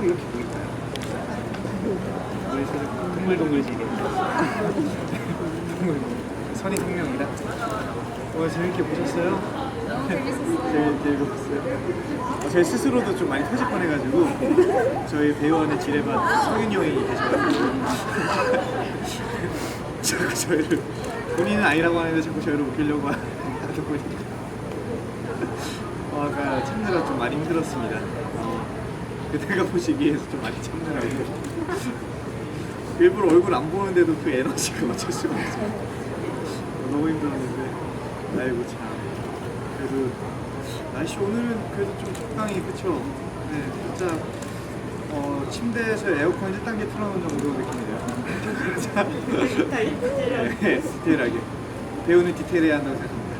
하고 이렇게 보일까요? 그래서 동글동글지게 선이 생명이다 오늘 재밌게 보셨어요? 재밌게 보셨어요. 어, 제 스스로도 좀 많이 터질 뻔해가지고 저희 배우원의 지뢰밭 성윤이 형이 계셔가지고 자꾸 저희를 본인은 아니라고 하는데 자꾸 저희를 웃기려고 하다 보니까 아까 참느라 좀 많이 힘들었습니다. 어, 그때가 보시기에서 좀 많이 참느라고 일부러 얼굴 안 보는데도 그 에너지가 어쩔 수가 없어요. 어, 너무 힘들었는데 아이고 참 그래도 날씨 오늘은 그래도 좀 적당히 그쵸? 네 진짜 어, 침대에서 에어컨 1단계 틀어놓은 정도 느낌이에요. 자, 네, 디테일하게 배우는 디테일해야 한다고 생각합니다.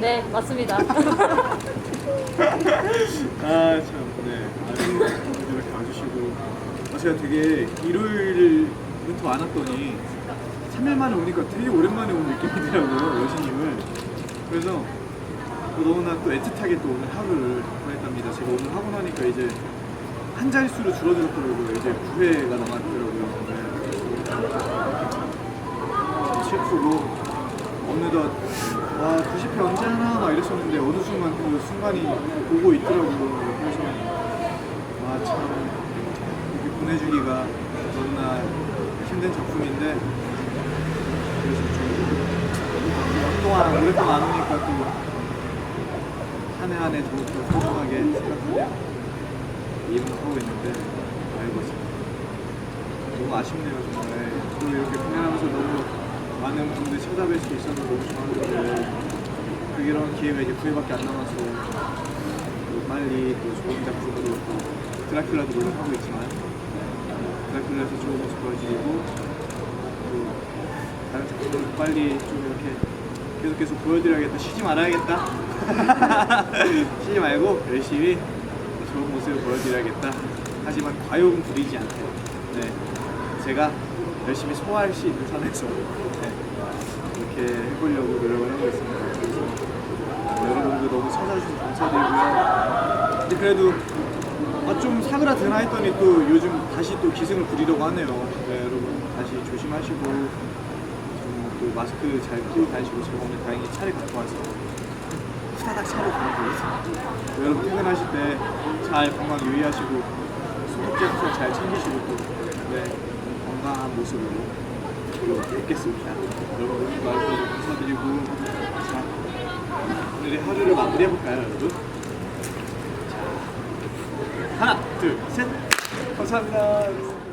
네, 맞습니다. 아, 참, 네. 아주 이렇게 와주시고. 아, 제가 되게 일요일부터 안 왔더니 3일 만에 오니까 되게 오랜만에 온 느낌이더라고요, 여신님을. 그래서 또 너무나 또 애틋하게 또 오늘 하루를 보냈답니다. 제가 오늘 하고 나니까 이제 한 자릿수로 줄어들었더라고요. 이제 9회가 남았더라고요. 네. 셰프고 어느덧 와 90회 언제 하나 막 이랬었는데 어느 순간 그 순간이 오고 있더라고요. 그래서 아참 이렇게 보내주기가 너무나 힘든 작품인데 그래서 좀 한동안 오랫동안 안 오니까 또 한 해 한해 더욱 더 소중하게 생각하며 일을 하고 있는데 아이고 참 너무 아쉽네요 정말 또 이렇게 공연하면서 너무 찾아뵐 수 있어서 너무 좋았는데 그 이런 기회가 이제 9회밖에 안 남아서 또 빨리 또 좋은 작품으로 또 드라큘라도 물론 하고 있지만 드라큘라에서 좋은 모습 보여드리고 또 다른 작품을 빨리 좀 이렇게 계속 계속 보여드려야겠다. 쉬지 말아야겠다. 쉬지 말고 열심히 좋은 모습을 보여드려야겠다. 하지만 과욕은 부리지 않게. 네. 제가 열심히 소화할 수 있는 선에서 네, 이렇게 해보려고 노력을 하고 있습니다. 그래서 여러분도 너무 찾아주셔서 감사드리고요. 근데 그래도 아, 좀 사그라드나 했더니 또 요즘 다시 또 기승을 부리려고 하네요. 네, 여러분 다시 조심하시고 좀또 마스크 잘 끼고 다니시고 제가 오늘 다행히 차를 갖고 와서 후다닥 차로 가고. 여러분 퇴근하실 때 잘 건강 유의하시고 소독제부터 잘 챙기시고 또 네, 건강한 모습으로 또 뵙겠습니다. 여러분 와주셔서 감사드리고 자 오늘의 하루를 마무리해볼까요 여러분? 자 하나 둘 셋 감사합니다.